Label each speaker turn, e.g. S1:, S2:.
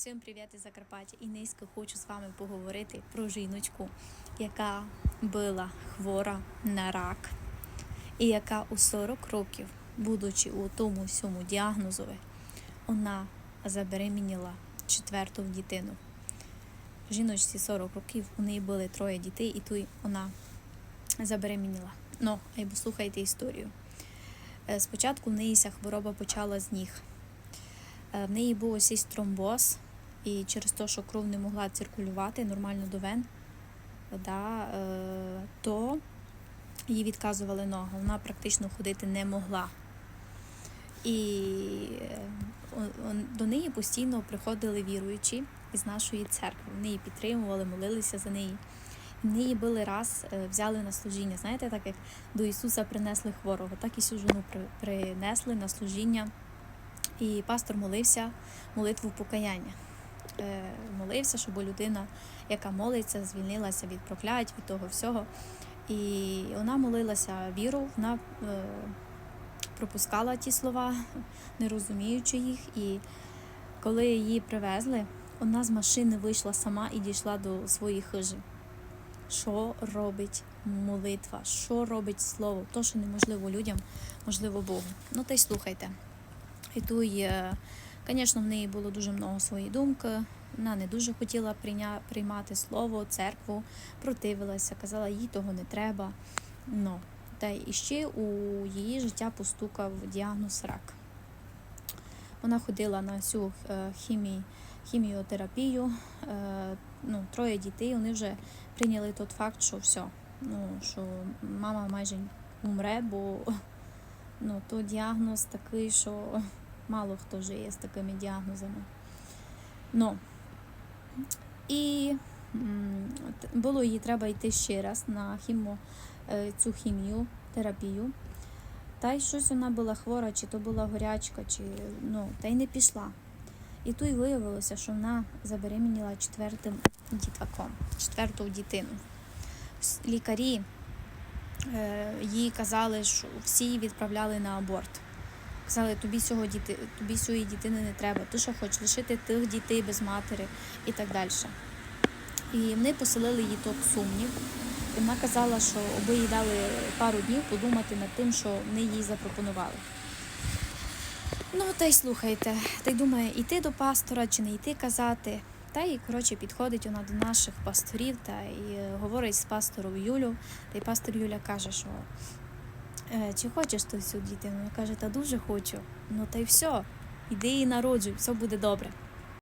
S1: Всім привіт із Закарпаття і низько хочу з вами поговорити про жіночку, яка була хвора на рак, і яка у 40 років, будучи у тому всьому діагнозові, вона забеременіла четверту дитину. Жіночці 40 років, у неї були троє дітей, і тут вона забеременіла. Ну, або слухайте історію. Е, Спочатку в неї ця хвороба почала з ніг. Е, В неї був ось тромбоз, і через те, що кров не могла циркулювати нормально до вен, да, е, то їй відказували ноги. Вона практично ходити не могла. І е, до неї постійно приходили віруючі із нашої церкви. Вони її підтримували, молилися за неї. І в неї були раз е, взяли на служіння. Знаєте, так як до Ісуса принесли хворого, так і цю жену принесли на служіння. І пастор молився молитву покаяння. Е, молився, щоб людина, яка молиться, звільнилася від проклять, від того всього. І вона молилася віру, вона е, пропускала ті слова, не розуміючи їх. І коли її привезли, вона з машини вийшла сама і дійшла до своєї хижі. Що робить молитва? Що робить слово? То, що неможливо людям, можливо Богу. Ну та й слухайте. І тут, є, звісно, в неї було дуже много своєї думки. Вона не дуже хотіла приймати слово, церкву, противилася, казала, їй того не треба. Ну, та й ще у її життя постукав діагноз рак. Вона ходила на всю е, хімі, хіміотерапію. Е, ну, троє дітей, вони вже прийняли той факт, що все, ну, що мама майже умре, бо ну, то діагноз такий, що мало хто живе з такими діагнозами. Ну, і було їй треба йти ще раз на хімо, е, цю хімію, терапію. Та й щось вона була хвора, чи то була горячка, чи ну, та й не пішла. І тут й виявилося, що вона забеременіла четвертим дітваком, четверту дитину. Лікарі е, їй казали, що всі її відправляли на аборт. Казали, тобі цього діти, тобі цієї дитини не треба. Ти що хочеш лишити тих дітей без матері і так далі. І вони поселили її то в сумнів. І вона казала, що їй дали пару днів подумати над тим, що вони їй запропонували. Ну, та й слухайте, та й думає, йти до пастора чи не йти казати. Та й, коротше, підходить вона до наших пасторів та й е, говорить з пастором Юлю. Та й пастор Юля каже, що чи хочеш ти цю дитину? Вона каже, та дуже хочу. Ну та й все, іди і народжуй, все буде добре.